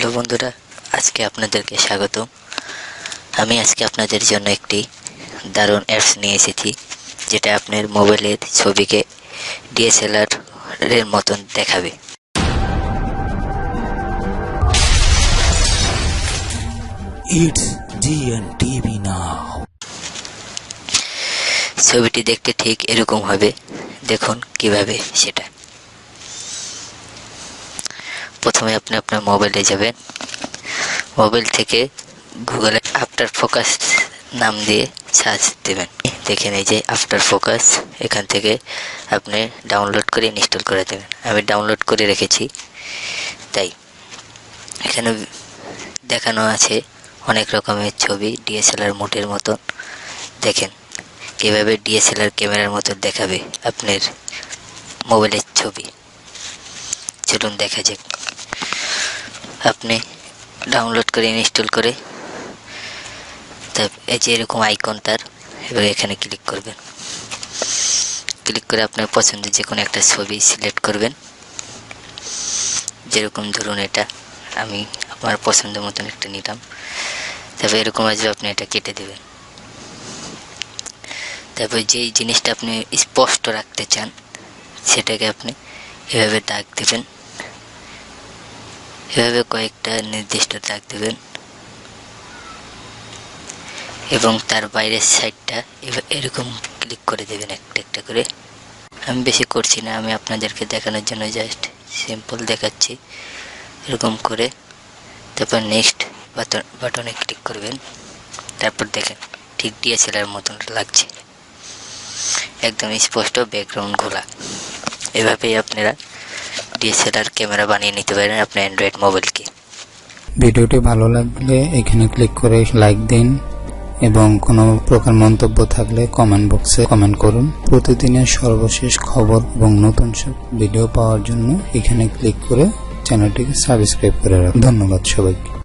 Hello বন্ধুরা আজকে আপনাদেরকে স্বাগত আমি আজকে আপনাদের জন্য একটি দারুণ অ্যাপস নিয়ে এসেছি যেটা আপনার মোবাইলের ছবিকে ডিএসএলআর এর মতন দেখাবে। It's It's DNTV now. ছবিটি দেখতে ঠিক এরকম হবে দেখুন কীভাবে সেটা। প্রথমে আপনি আপনার মোবাইলে যাবেন। মোবাইল থেকে গুগলে আফটার ফোকাস নাম দিয়ে সার্চ দেবেন। দেখেন এই যে আফটার ফোকাস এখান থেকে আপনি ডাউনলোড করে ইনস্টল করে দেবেন। আমি ডাউনলোড করে রেখেছি, তাই এখানে দেখানো আছে অনেক রকমের ছবি ডিএসএলআর মোটের মতন। দেখেন কীভাবে ডিএসএলআর ক্যামেরার মতো দেখাবে আপনার মোবাইলের ছবি। চলুন দেখা যাক। আপনি ডাউনলোড করে ইনস্টল করে তারপর এই যে এরকম আইকন তার, এবার এখানে ক্লিক করবেন। ক্লিক করে আপনার পছন্দের যে কোনো একটা ছবি সিলেক্ট করবেন। যেরকম ধরুন এটা, আমি আমার পছন্দ মতন একটা নিলাম। তারপর এরকম আসবে আপনি এটা কেটে দেবেন। তারপর যেই জিনিসটা আপনি স্পষ্ট রাখতে চান, সেটাকে আপনি এভাবে দাগ দেবেন। এভাবে কয়েকটা নির্দিষ্ট দাগ দেবেন। এবং তার বাইরের সাইডটা এরকম ক্লিক করে দেবেন একটা একটা করে। আমি বেশি করছি না, আমি আপনাদেরকে দেখানোর জন্য জাস্ট সিম্পল দেখাচ্ছি। এরকম করে। তারপর নেক্সট বাটন ক্লিক করবেন। তারপর দেখেন, ঠিক ডিএসএলআর মতন লাগছে। একদম স্পষ্ট ব্যাকগ্রাউন্ড ঘোলা এভাবেই আপনারা ডিএসএলআর ক্যামেরা বানিয়ে নিতে পারেন আপনার অ্যান্ড্রয়েড মোবাইলকে ভিডিওটি ভালো লাগলে এখানে ক্লিক করে লাইক দিন এবং কোনো প্রকার মন্তব্য থাকলে কমেন্ট বক্সে কমেন্ট করুন। প্রতিদিনের সর্বশেষ খবর এবং নতুন সব ভিডিও পাওয়ার জন্য এখানে ক্লিক করে চ্যানেলটিকে সাবস্ক্রাইব করে রাখুন। ধন্যবাদ সবাইকে।